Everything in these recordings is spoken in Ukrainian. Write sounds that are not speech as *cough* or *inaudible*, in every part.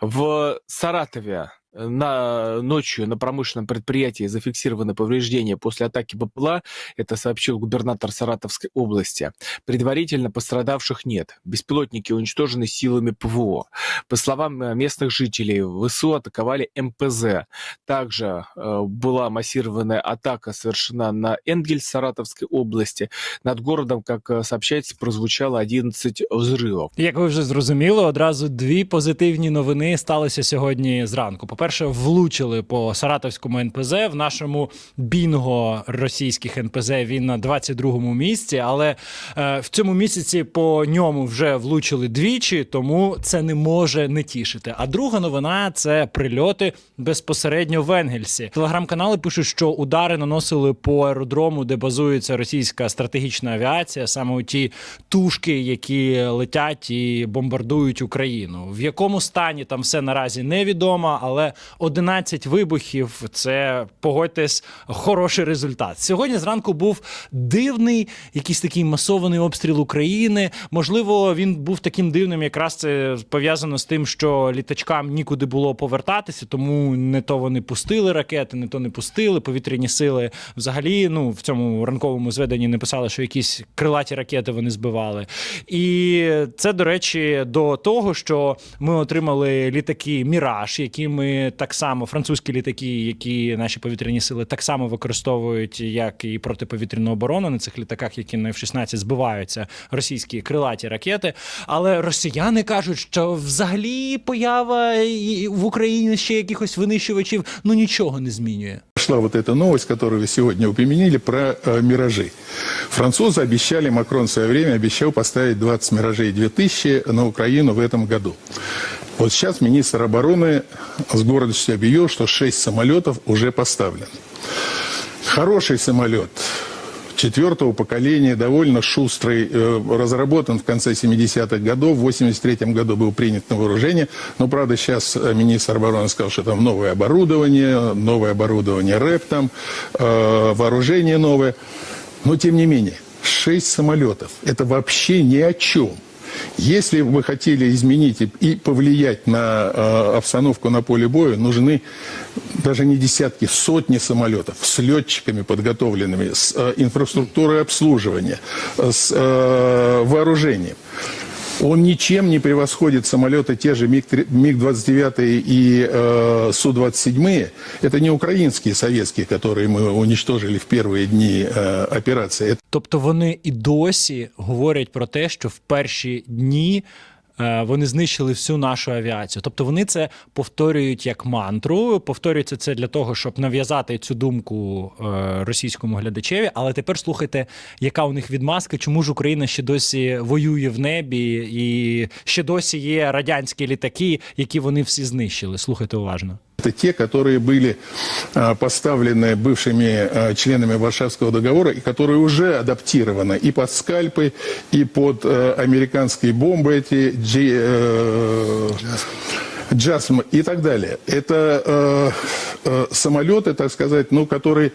В Саратове на, ночью на промышленном предприятии зафиксированы повреждения после атаки БПЛА. Это сообщил губернатор Саратовской области. Предварительно пострадавших нет. Беспилотники уничтожены силами ПВО. По словам э, местных жителей, ВСУ атаковали МПЗ. Также э, была массированная атака совершена на Энгельс Саратовской области. Над городом, как э, сообщается, прозвучало 11 взрывов. Як ви вже зрозуміли, одразу дві позитивні новини сталися сьогодні зранку. По-перше, влучили по саратовському НПЗ. В нашому бінго російських НПЗ він на 22-му місці, але е, в цьому місяці по ньому вже влучили двічі, тому це не може не тішити. А друга новина це прильоти безпосередньо в Енгельсі. Телеграм-канали пишуть, що удари наносили по аеродрому, де базується російська стратегічна авіація, саме у ті тушки, які летять і бомбардують Україну. В якому стані там все наразі невідомо, але 11 вибухів це погодьтесь хороший результат. Сьогодні зранку був дивний, якийсь такий масований обстріл України. Можливо, він був таким дивним, якраз це пов'язано з тим, що літачкам нікуди було повертатися, тому не то вони пустили ракети, не то не пустили. Повітряні сили взагалі ну в цьому ранковому зведенні не писали, що якісь крилаті ракети вони збивали. І це, до речі, до того, що ми отримали літаки Міраж, які ми так само, французькі літаки, які наші повітряні сили так само використовують як і протиповітряну оборону на цих літаках, які на F-16 збиваються російські крилаті ракети. Але росіяни кажуть, що взагалі поява і- в Україні ще якихось винищувачів ну нічого не змінює. Пошла вот эта новость, которую вы сегодня упомянули, про э, «Миражи». Французы обещали, Макрон в свое время обещал поставить 20 «Миражей 2000» на Украину в этом году. Вот сейчас министр обороны с гордостью объявил, что 6 самолетов уже поставлены. Хороший самолет четвертого поколения, довольно шустрый, э, разработан в конце 70-х годов, в 83 году был принят на вооружение, но, правда, сейчас э, министр обороны сказал, что там новое оборудование, новое оборудование РЭП там, э, вооружение новое, но, тем не менее, 6 самолетов, это вообще ни о чем. Если вы хотели изменить и- и повлиять на э, обстановку на поле боя, нужны даже не десятки, сотни самолетов с летчиками подготовленными, с э, инфраструктурой обслуживания, э, с э, вооружением. Он ничем не превосходит самолеты те же МиГ-3 МиГ-29 и э, Су-27. Это не украинские, советские, которые мы уничтожили в первые дни э, операции. Это Тобто вони і досі говорять про те, що в перші дні. е, Вони знищили всю нашу авіацію. Тобто вони це повторюють як мантру. Повторюється це для того, щоб нав'язати цю думку е, російському глядачеві. Але тепер слухайте, яка у них відмазка, чому ж Україна ще досі воює в небі, і ще досі є радянські літаки, які вони всі знищили. Слухайте уважно. Это те, которые были а, поставлены бывшими а, членами Варшавского договора и которые уже адаптированы и под скальпы, и под э, американские бомбы эти G, э, JASM и так далее. Это э, э, самолеты, так сказать, ну, которые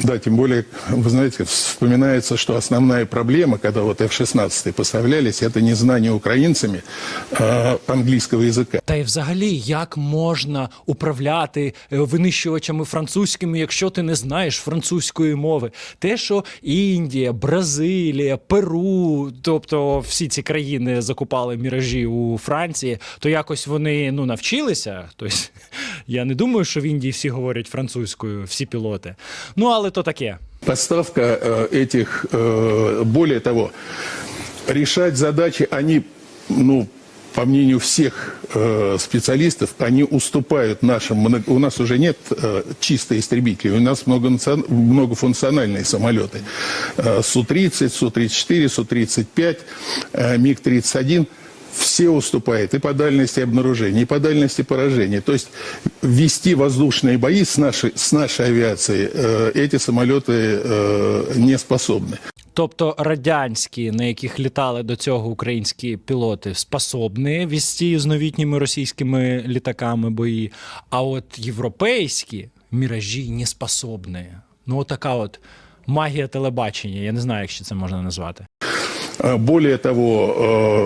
да, тем более, вы знаете, вспоминается, что основная проблема, когда вот F-16 поставлялись, это незнание украинцами э, английского языка. Та й взагалі, як можна управляти е, винищувачами французькими, якщо ти не знаєш французької мови? Те, що Індія, Бразилія, Перу, тобто всі ці країни закупали міражі у Франції, то якось вони ну навчилися. Тобто, *laughs* я не думаю, що в Індії всі говорять французькою, всі пілоти. Ну але то таке. Поставка э, этих, э, более того, решать задачи, они, ну, по мнению всех э, специалистов, они уступают нашим. У нас уже нет э, чисто истребителей, у нас многофункциональные самолеты. Э, Су-30, Су-34, Су-35, э, МиГ-31 все уступают и по дальности обнаружения, и по дальности поражения. То есть вести воздушные бои с нашей, с нашей авиацией э, эти самолеты э, не способны. Тобто радянські, на яких літали до цього українські пілоти, способні вести з новітніми російськими літаками бої. А от європейські міражі не способні. Ну, отака от магія телебачення. Я не знаю, як ще це можна назвати. Э, Более того,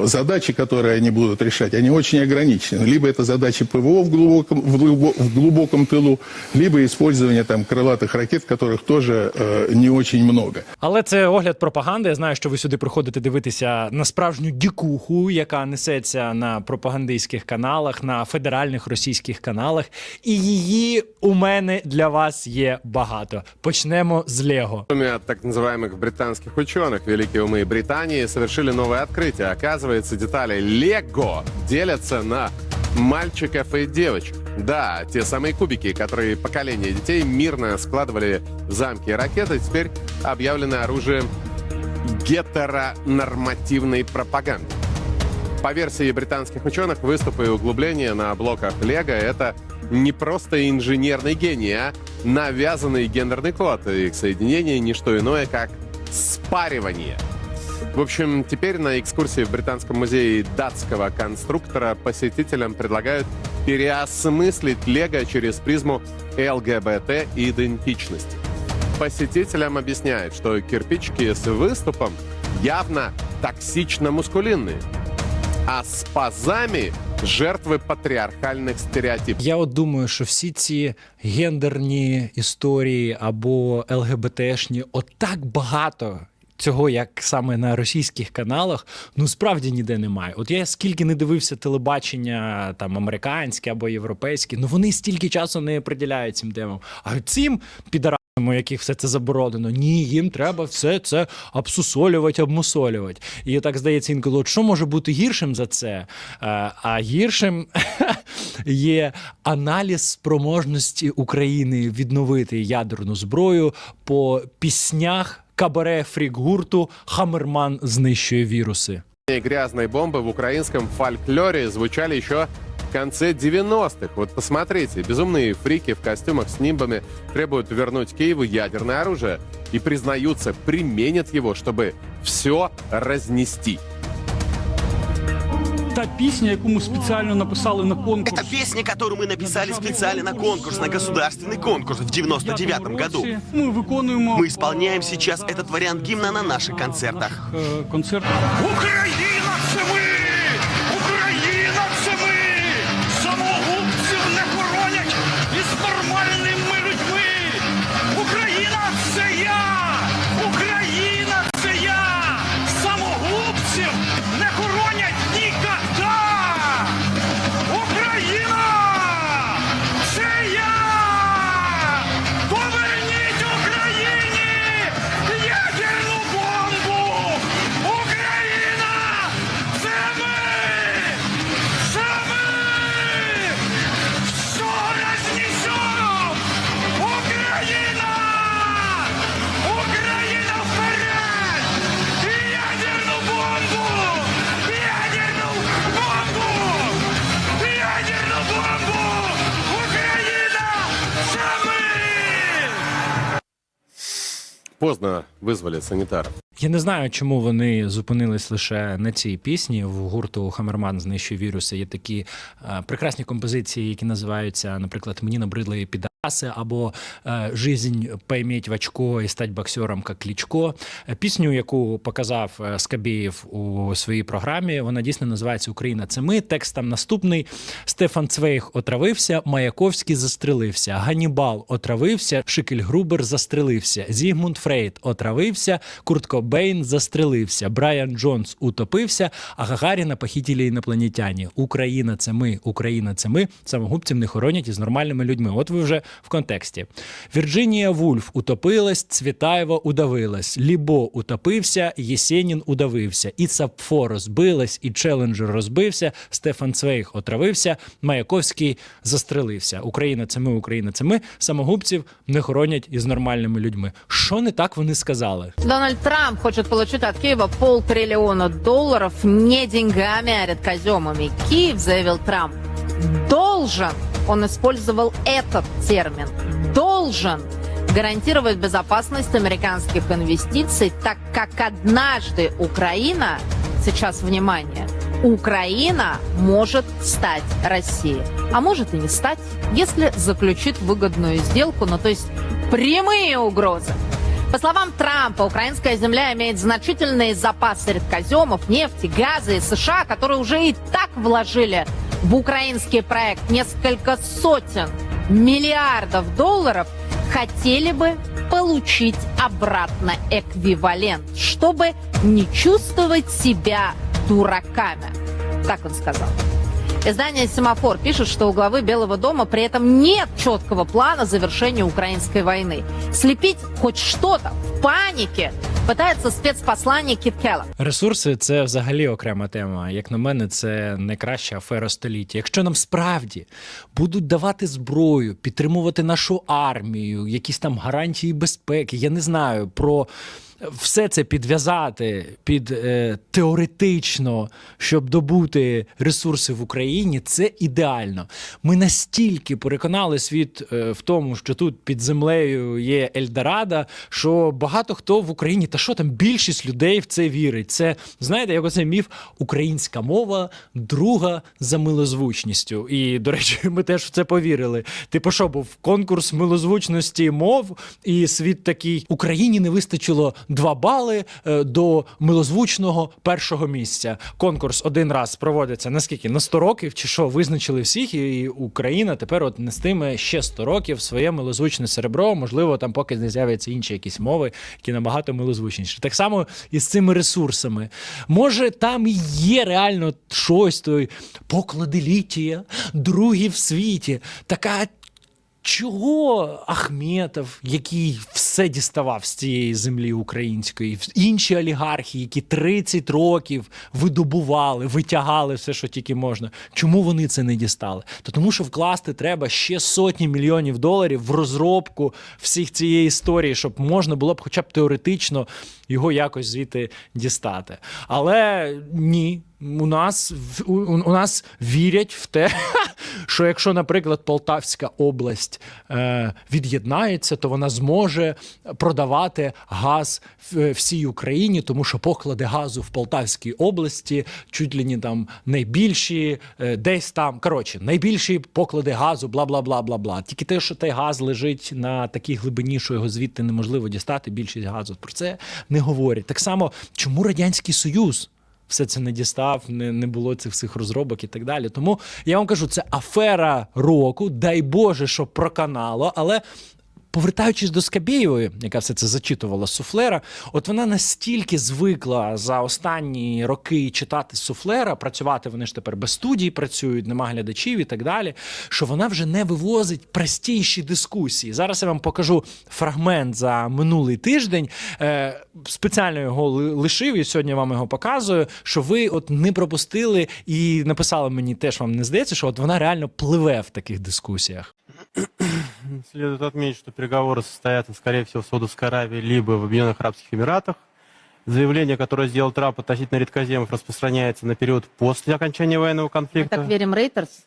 э, задачи, которые они будут решать, они очень ограничены. Либо это задачи ПВО в глубоком, в глубо- в глубоком тылу, либо использование там крылатых ракет, которых тоже э, не очень много. Але це огляд пропаганди. Я знаю, що ви сюди приходите дивитися на справжню дікуху, яка несеться на пропагандистських каналах, на федеральних російських каналах. І її у мене для вас є багато. Почнемо з Лего. От так называемых британских ученых великие умы Британии совершили новое открытие. Оказывается, детали Лего делятся на мальчиков и девочек. Да, те самые кубики, которые поколения детей мирно складывали в замки и ракеты, теперь объявлены оружием гетеронормативной пропаганды. По версии британских ученых, выступы и углубления на блоках Лего — это не просто инженерный гений, а навязанный гендерный код. Их соединение — не что иное, как спаривание. В общем, теперь на экскурсии в Британском музее датского конструктора посетителям предлагают переосмыслить Лего через призму ЛГБТ-идентичности. Посетителям объясняют, что кирпичики с выступом явно токсично-мускулинные, а с пазами жертвы патриархальных стереотипов. Я от думаю, що всі ці гендерні історії або ЛГБТшні, от так багато. Цього як саме на російських каналах, ну справді ніде немає. От я скільки не дивився телебачення там американське або європейське, ну вони стільки часу не приділяють цим темам. А цим підарам, яких все це заборонено, ні, їм треба все це обсусолювати, обмусолювати. І так здається, інколи, от що може бути гіршим за це? Е, А гіршим *laughs* є аналіз спроможності України відновити ядерну зброю по піснях кабаре фрік-гурту Хамерман знищує віруси. Грязные бомбы в украинском фольклоре звучали еще в конце 90-х. Вот посмотрите, безумные фрики в костюмах с нимбами требуют вернуть Киеву ядерное оружие и признаются, применят его, чтобы все разнести. Та пісня, яку ми спеціально написали на конкурс. Это песня, которую мы написали специально на конкурс, на государственный конкурс в 99 году. Ми виконуємо Мы исполняем сейчас этот вариант гимна на наших концертах. е, концерт. Україна це ми! Поздно санітар. Я не знаю, чому вони зупинились лише на цій пісні. В гурту Хамерман знищує віруси. Є такі е, прекрасні композиції, які називаються, наприклад, Мені набридли підаси або е, Жизнь пойметь в очко і стать боксером, як Клічко. Е, Пісню, яку показав е, Скабєєв у своїй програмі, вона дійсно називається Україна. Це ми. Текст там наступний. Стефан Цвейг отравився, Маяковський застрелився, Ганібал отравився, Шикель Грубер застрелився, Зігмунд Фрейд отравився, Курт Кобейн застрелився, Брайан Джонс утопився, а Гагаріна похитили інопланетяні. Україна це ми, Україна це ми. Самогубців не хоронять із нормальними людьми. От ви вже в контексті. Вірджинія Вульф утопилась, Цвітаєва удавилась, Лібо утопився, Єсенін удавився, і Сапфо розбилась, і Челенджер розбився, Стефан Цвейг отравився, Маяковський застрелився. Україна це ми, Україна це ми. Самогубців не хоронять із нормальними людьми. Що не так вони сказали? Дональд Трамп хочет получить от Киева полтриллиона долларов не деньгами, а редкоземами. Киев, заявил Трамп, должен, он использовал этот термин, должен гарантировать безопасность американских инвестиций, так как однажды Украина, сейчас внимание, Украина может стать Россией. А может и не стать, если заключит выгодную сделку, ну то есть прямые угрозы. По словам Трампа, украинская земля имеет значительные запасы редкоземов, нефти, газа и США, которые уже и так вложили в украинский проект несколько сотен миллиардов долларов, хотели бы получить обратно эквивалент, чтобы не чувствовать себя дураками. Так он сказал. Издание «Семафор» пишет, что у главы Белого дома при этом нет четкого плана завершения украинской войны. Слепить хоть что-то в панике пытается спецпосланник Кит Келлер. Ресурси це взагалі окрема тема. Як на мене, це найкраща афера століття. Якщо нам справді будуть давати зброю, підтримувати нашу армію, якісь там гарантії безпеки, я не знаю про. все це підв'язати під е, теоретично, щоб добути ресурси в Україні, це ідеально. Ми настільки переконали світ е, в тому, що тут під землею є Ельдорадо, що багато хто в Україні, та що там більшість людей в це вірить. Це знаєте, як оцей міф українська мова друга за милозвучністю. І до речі, *laughs* ми теж в це повірили. Типу, що був конкурс милозвучності мов, і світ такий Україні не вистачило два бали е, до милозвучного першого місця. Конкурс один раз проводиться наскільки на 100 років, чи що визначили всіх, і Україна тепер от нестиме ще 100 років своє милозвучне серебро. Можливо, там поки не з'являться інші якісь мови, які набагато милозвучніші. Так само і з цими ресурсами. Може, там і є реально щось той поклади літія, другі в світі. Така Чого Ахметов, який все діставав з цієї землі української, інші олігархи, які 30 років видобували, витягали все, що тільки можна. Чому вони це не дістали? То тому, що вкласти треба ще сотні мільйонів доларів в розробку всіх цієї історії, щоб можна було б, хоча б теоретично, його якось звідти дістати. Але ні. У нас у, у нас вірять в те, *laughs* що якщо, наприклад, Полтавська область е, від'єднається, то вона зможе продавати газ в- всій Україні, тому що поклади газу в Полтавській області чуть ли не там найбільші, е, десь там коротше, найбільші поклади газу, бла бла бла бла бла. Тільки те, що той газ лежить на такій глибині, що його звідти неможливо дістати. Більшість газу про це не говорять. Так само, чому радянський союз? Все це не дістав, не, не було цих всіх розробок і так далі. Тому я вам кажу, це афера року. Дай Боже, що проканало, але. Повертаючись до Скабєєвої, яка все це зачитувала суфлера, от вона настільки звикла за останні роки читати з суфлера, працювати вони ж тепер без студії працюють, нема глядачів і так далі. Що вона вже не вивозить простіші дискусії. Зараз я вам покажу фрагмент за минулий тиждень. Е, спеціально його лишив і сьогодні вам його показую. Що ви от не пропустили і написали мені теж вам не здається, що от вона реально пливе в таких дискусіях. Следует отметить, что переговоры состоятся, скорее всего, в Саудовской Аравии либо в Объединенных Арабских Эмиратах. Заявление, которое сделал Трамп относительно редкоземов, распространяется на период после окончания военного Мы конфликта. так верим Рейтерс?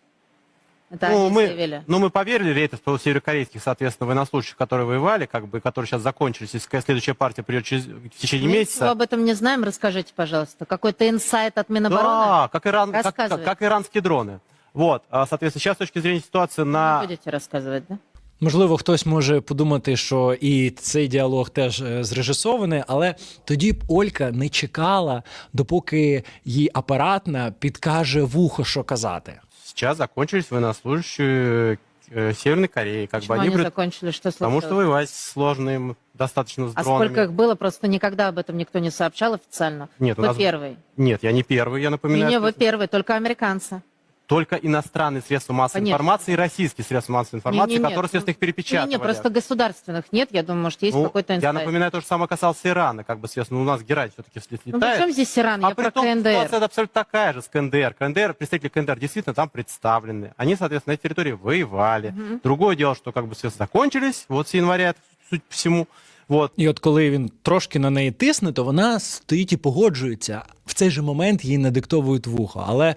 Это ну, мы, заявили. ну, мы поверили Рейтов про северокорейских, соответственно, военнослужащих, которые воевали, как бы, которые сейчас закончились, и следующая партия придет через, в течение Мы месяца. ничего об этом не знаем. Расскажите, пожалуйста. Какой-то инсайт от Минобороны? Да, как, Иран, как, как, как иранские дроны. Вот, а, соответственно, сейчас с точки зрения ситуации на... будете рассказывать, да? Можливо, хтось може подумати, що і цей діалог теж е, зрежисований, але тоді б Олька не чекала, допоки їй апаратна підкаже вухо, що казати. Сейчас закончились военнослужащие э, Северной Кореи. Как Почему бы они они пред- закончили? Что Потому случилось? что воевать сложно им достаточно с А дронами. сколько их было? Просто никогда об этом никто не сообщал официально. Нет, у вы нас- первый. Нет, я не первый, я напоминаю. Не, не, что вы первый, только американцы. Только иностранные средства массовой Конечно. информации и российские средства массовой информации, Не-не-не, которые, естественно, их перепечатывали. Не, не, просто государственных нет. Я думаю, может, есть Ну, какой-то я инсайт. напоминаю, то же самое касалось Ирана, как бы, естественно, у нас Герань все-таки вслед Ну, при летает. чем здесь Иран? а Я при про том, КНДР. ситуация абсолютно такая же с КНДР. КНДР, представители КНДР действительно там представлены. Они, соответственно, на этой территории воевали. Другое дело, что, как бы, соответственно, закончились, вот с января, суть по всему. Вот. І от коли він трошки на неї тисне, то вона стоїть і погоджується. В цей же момент їй надиктовують вухо. Але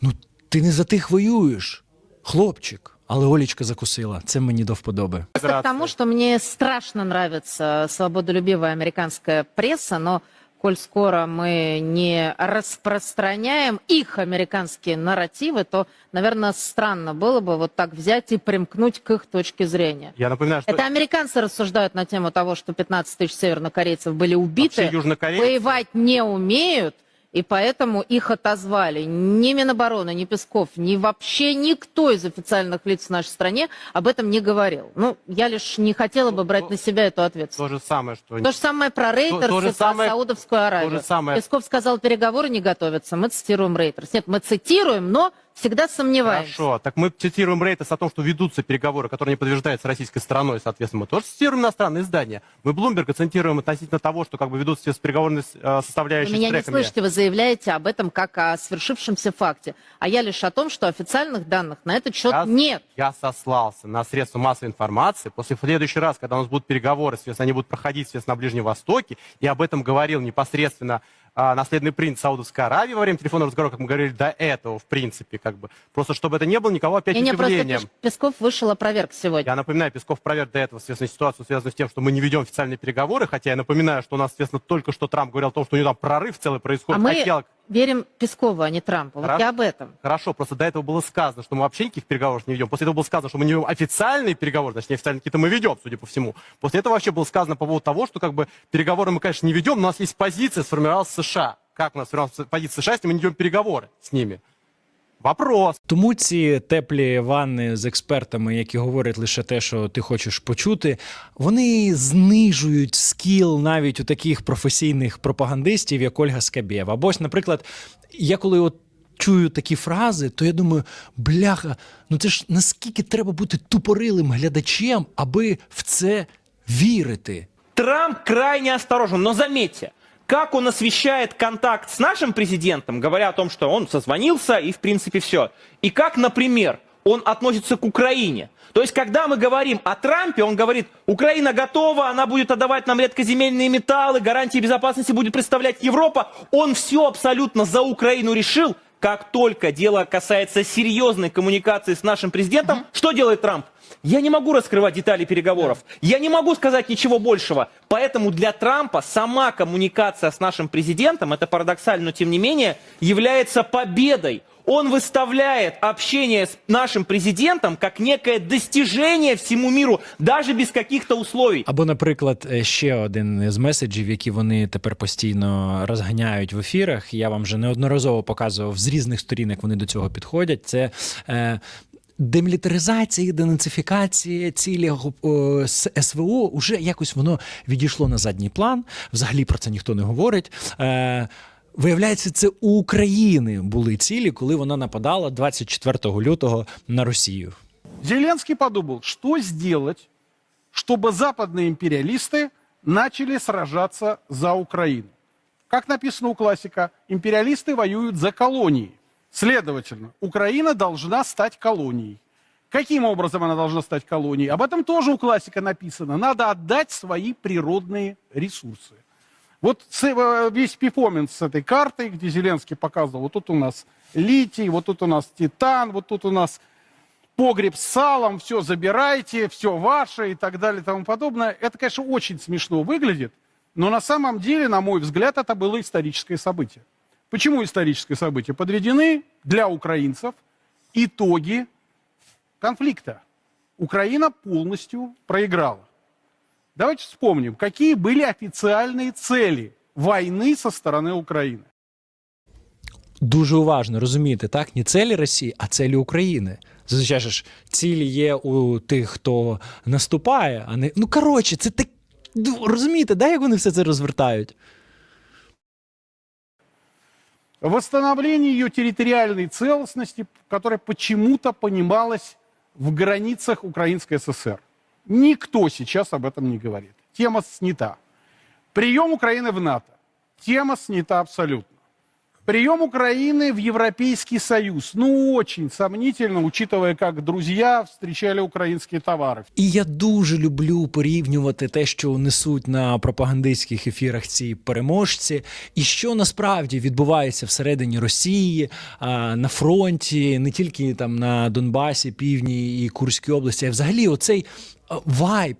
ну ти не за тих воюєш, хлопчик. Але Олічка закусила. Це мені до вподоби. Просто к тому, что мне страшно нравится свободолюбивая американская пресса, но коль скоро мы не распространяем их американские нарративы, то, наверное, странно было бы вот так взять и примкнуть к их точке зрения. Я напоминаю, что Это американцы рассуждают на тему того, что 15 тысяч севернокорейцев были убиты, вообще южнокорейцы... воевать не умеют, и поэтому их отозвали. Ни Минобороны, ни Песков, ни вообще никто из официальных лиц в нашей стране об этом не говорил. Ну, я лишь не хотела бы брать на себя эту То ответственность. же самое, что... То же самое про Рейтерс то же и про самое- Саудовскую Аравию. то же самое- Песков сказал, переговоры не готовятся. Мы цитируем Рейтерс. Нет, мы цитируем, но всегда сомневаемся. Хорошо, так мы цитируем Рейтес о том, что ведутся переговоры, которые не подтверждаются российской стороной, соответственно, мы тоже цитируем иностранные издания. Мы Блумберга цитируем относительно того, что как бы ведутся переговорные э, составляющие Вы меня с не слышите, вы заявляете об этом как о свершившемся факте. А я лишь о том, что официальных данных на этот счет Я- нет. Я сослался на средства массовой информации. После в следующий раз, когда у нас будут переговоры, соответственно, они будут проходить, соответственно, на Ближнем Востоке, и об этом говорил непосредственно а, наследный принц Саудовской Аравии во время телефонного разговора, как мы говорили до этого, в принципе, как бы. Просто чтобы это не было никого опять Не, просто удивлением. Пеш- Песков вышел опроверг сегодня. Я напоминаю, Песков проверь до этого, соответственно, ситуацию, связанную с тем, что мы не ведем официальные переговоры, хотя я напоминаю, что у нас, соответственно, только что Трамп говорил о том, что у него там прорыв целый А происходит. мы Хотел- верим Пескову, а не Трампу. Вот Хорошо. я об этом. Хорошо, просто до этого было сказано, что мы вообще никаких переговоров не ведем. После этого было сказано, что мы не ведем официальные переговоры, значит, неофициальные какие-то мы ведем, судя по всему. После этого вообще было сказано по поводу того, что как бы переговоры мы, конечно, не ведем, но у нас есть позиция, сформировалась США. Как у нас сформировалась позиция США, если мы не ведем переговоры с ними? Вопрос. Тому ці теплі ванни з експертами, які говорять лише те, що ти хочеш почути, вони знижують скіл навіть у таких професійних пропагандистів, як Ольга Скабєва. Або ось, наприклад, я коли от чую такі фрази, то я думаю, бляха, ну це ж наскільки треба бути тупорилим глядачем, аби в це вірити. Трамп крайне осторожен, но заметьте, как он освещает контакт с нашим президентом, говоря о том, что он созвонился и в принципе все. И как, например, он относится к Украине. То есть, когда мы говорим о Трампе, он говорит, Украина готова, она будет отдавать нам редкоземельные металлы, гарантии безопасности будет представлять Европа. Он все абсолютно за Украину решил. Как только дело касается серьезной коммуникации с нашим президентом, что делает Трамп? Я не могу раскрывать детали переговоров. Я не могу сказать ничего большего. Поэтому для Трампа сама коммуникация с нашим президентом, это парадоксально, но тем не менее, является победой. Он выставляет общение с нашим президентом как некое достижение всему миру, даже без каких-то условий. Або, наприклад, е, ще один з меседжів, які вони тепер постійно розганяють в ефірах. Я вам вже неодноразово показував з різних сторін, як вони до цього підходять. Це е, демілітаризація, денацифікація цілі о, СВО уже якось воно відійшло на задній план. Взагалі про це ніхто не говорить. Е, Виявляється, це у України були цілі, коли вона нападала 24 лютого на Росію. Зеленский подумал, что сделать, чтобы западные империалисты начали сражаться за Украину. Как написано у классика, империалисты воюют за колонии. Следовательно, Украина должна стать колонией. Каким образом она должна стать колонией? Об этом тоже у классика написано. Надо отдать свои природные ресурсы. Вот э, весь перформанс с этой картой, где Зеленский показывал, вот тут у нас литий, вот тут у нас титан, вот тут у нас погреб с салом, все забирайте, все ваше и так далее и тому подобное. Это, конечно, очень смешно выглядит, но на самом деле, на мой взгляд, это было историческое событие. Почему историческое событие? Подведены для украинцев итоги конфликта. Украина полностью проиграла. Давайте вспомним, какие были официальные цели войны со стороны Украины. дуже уважно розуміти, так? Не цілі Росії, а цілі України. Зазвичай ж цілі є у тих, хто наступає, а не. Ну, коротше, це так. ну, Розумієте, да, як вони все це розвертають? Восстановление ее территориальной целостности, которая почему-то понималась в границах Украинской ССР. Никто сейчас об этом не говорит. Тема снята. Прием Украины в НАТО. Тема снята абсолютно. Прием Украины в Европейский Союз. Ну, очень сомнительно, учитывая, как друзья встречали украинские товары. І я дуже люблю порівнювати те, що несуть на пропагандистських ефірах ці переможці, і що насправді відбувається всередині Росії, а, на фронті, не тільки там на Донбасі, Півдні і Курській області, а взагалі оцей а, вайб.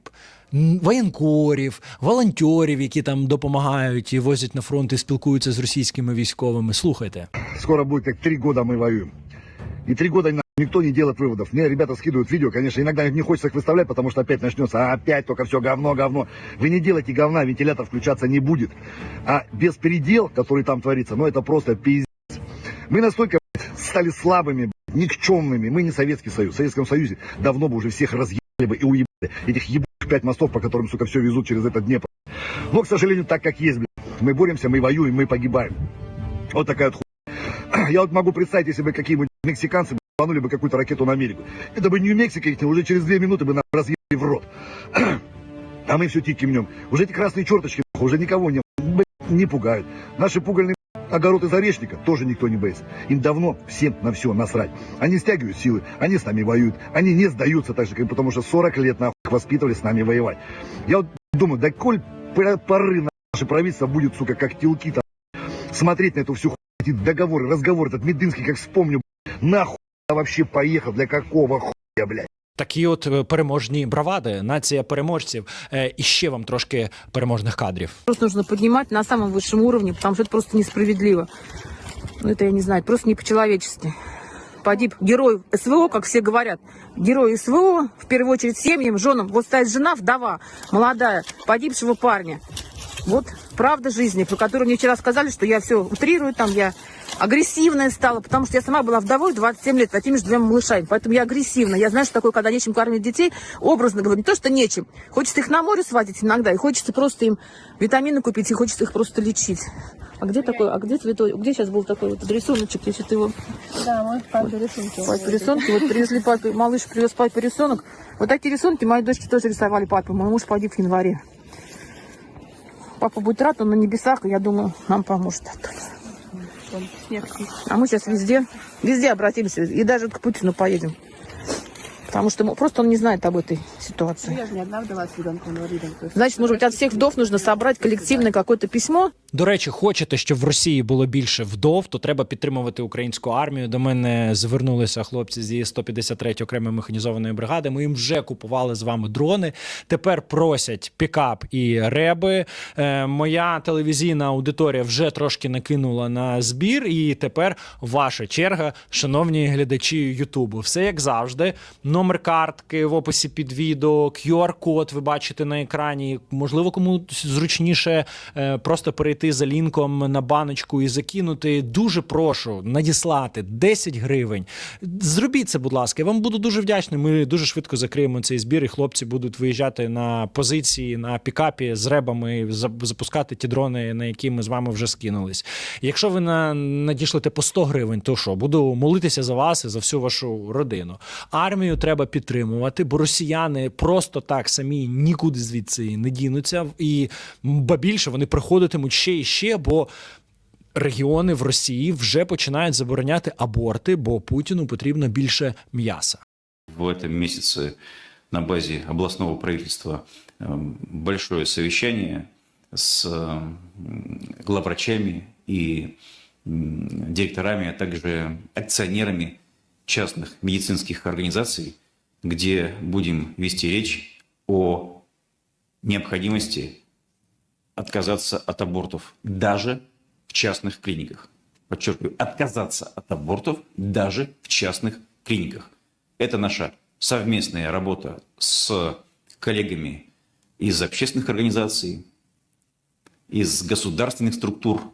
м, воєнкорів, волонтерів, які там допомагають і возять на фронт і спілкуються з російськими військовими. Слухайте. Скоро будет как три года мы воюем. И три года на- никто не делает выводов. Мне ребята скидывают видео, конечно, иногда не хочется их выставлять, потому что опять начнется, а опять только все говно, говно. Вы не делайте говна, вентилятор включаться не будет. А беспередел, который там творится, ну это просто пиздец. Мы настолько блядь, стали слабыми, блядь, никчемными. Мы не Советский Союз. В Советском Союзе давно бы уже всех разъебали бы и уебали. Этих ебаных пять мостов, по которым, сука, все везут через этот Днепр. Но, к сожалению, так как есть, блядь. Мы боремся, мы воюем, мы погибаем. Вот такая вот хуйня. Я вот могу представить, если бы какие-нибудь мексиканцы блядь, рванули бы какую-то ракету на Америку. Это бы Нью-Мексико их уже через две минуты бы нам разъели в рот. А мы все тиким Уже эти красные черточки уже никого не, не пугают. Наши пугальные огород из орешника тоже никто не боится. Им давно всем на все насрать. Они стягивают силы, они с нами воюют. Они не сдаются так же, как- потому что 40 лет их воспитывали с нами воевать. Я вот думаю, да коль поры на- наше правительство будет, сука, как телки там, смотреть на эту всю хуйню, эти договоры, разговоры, этот Медынский, как вспомню, нахуй я вообще поехал, для какого хуя, блядь. Такі от е, переможні бравади, нація переможців. Е, І ще вам трошки переможних кадрів. Просто нужно поднимать на самом высшем уровне, потому что это просто несправедливо. Ну, это я не знаю, просто не по-человечески. Погиб герой СВО, как все говорят. Герой СВО, в первую очередь семьям, женам. Вот стоит жена, вдова, молодая, погибшего парня. Вот правда жизни, про которую мне вчера сказали, что я все утрирую, там я агрессивная стала, потому что я сама была вдовой 27 лет, такими же двумя малышами. Поэтому я агрессивна. Я знаю, что такое, когда нечем кормить детей, образно говоря, не то, что нечем. Хочется их на море сводить иногда, и хочется просто им витамины купить, и хочется их просто лечить. А где такой, а где цветой, где сейчас был такой вот рисуночек, я что-то его... Да, мой папа рисунки. Папе рисунки, вот привезли папе, малыш привез папе рисунок. Вот такие рисунки мои дочки тоже рисовали папе, мой муж погиб в январе. Папа будет рад, он на небесах, и я думаю, нам поможет. А мы сейчас везде, везде обратимся, и даже к Путину поедем. Потому что мы- просто он не знает об этой ситуации. Значит, может быть, от всех вдов нужно собрать коллективное какое-то письмо, До речі, хочете, щоб в Росії було більше вдов, то треба підтримувати українську армію. До мене звернулися хлопці зі 153 окремої механізованої бригади. Ми їм вже купували з вами дрони. Тепер просять пікап і реби. Е, моя телевізійна аудиторія вже трошки накинула на збір. І тепер ваша черга, шановні глядачі Ютубу. Все як завжди. Номер картки в описі під відео, QR-код ви бачите на екрані. Можливо, комусь зручніше е, просто перейти за лінком на баночку і закинути. Дуже прошу надіслати 10 гривень. Зробіть це, будь ласка. Я вам буду дуже вдячний. Ми дуже швидко закриємо цей збір, і хлопці будуть виїжджати на позиції на пікапі з ребами, запускати ті дрони, на які ми з вами вже скинулись. Якщо ви на надішлете по 100 гривень, то що буду молитися за вас і за всю вашу родину. Армію треба підтримувати, бо росіяни просто так самі нікуди звідси не дінуться, і ба більше вони приходитимуть ще і ще, бо. Регіони в Росії вже починають забороняти аборти, бо Путіну потрібно більше м'яса. в этом месяце на базе областного правительства э, большое совещание с э, главврачами и м, директорами, а также акционерами частных медицинских организаций, Где будем вести речь о необходимости отказаться от абортов даже в частных клиниках. Подчеркиваю, отказаться от абортов даже в частных клиниках. Это наша совместная работа с коллегами из общественных организаций, из государственных структур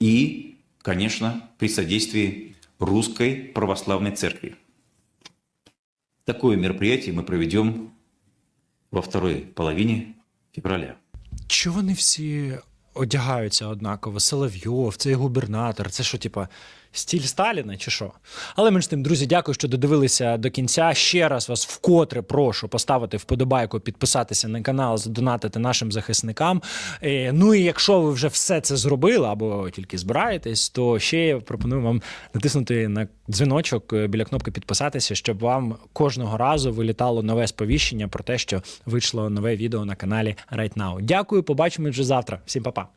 и, конечно, при содействии Русской Православной Церкви. Такое мероприятие мы проведем во второй половине февраля. Чого вони всі одягаються однаково? Соловйов, цей губернатор, це що, типа, стіль Сталіна чи що? Але менш тим, друзі, дякую, що додивилися до кінця. Ще раз вас вкотре прошу поставити вподобайку, підписатися на канал, задонатити нашим захисникам. Е, Ну і якщо ви вже все це зробили або тільки збираєтесь, то ще я пропоную вам натиснути на дзвіночок е, біля кнопки підписатися, щоб вам кожного разу вилітало нове сповіщення про те, що вийшло нове відео на каналі Right Now. Дякую, побачимо вже завтра. Всім па-па.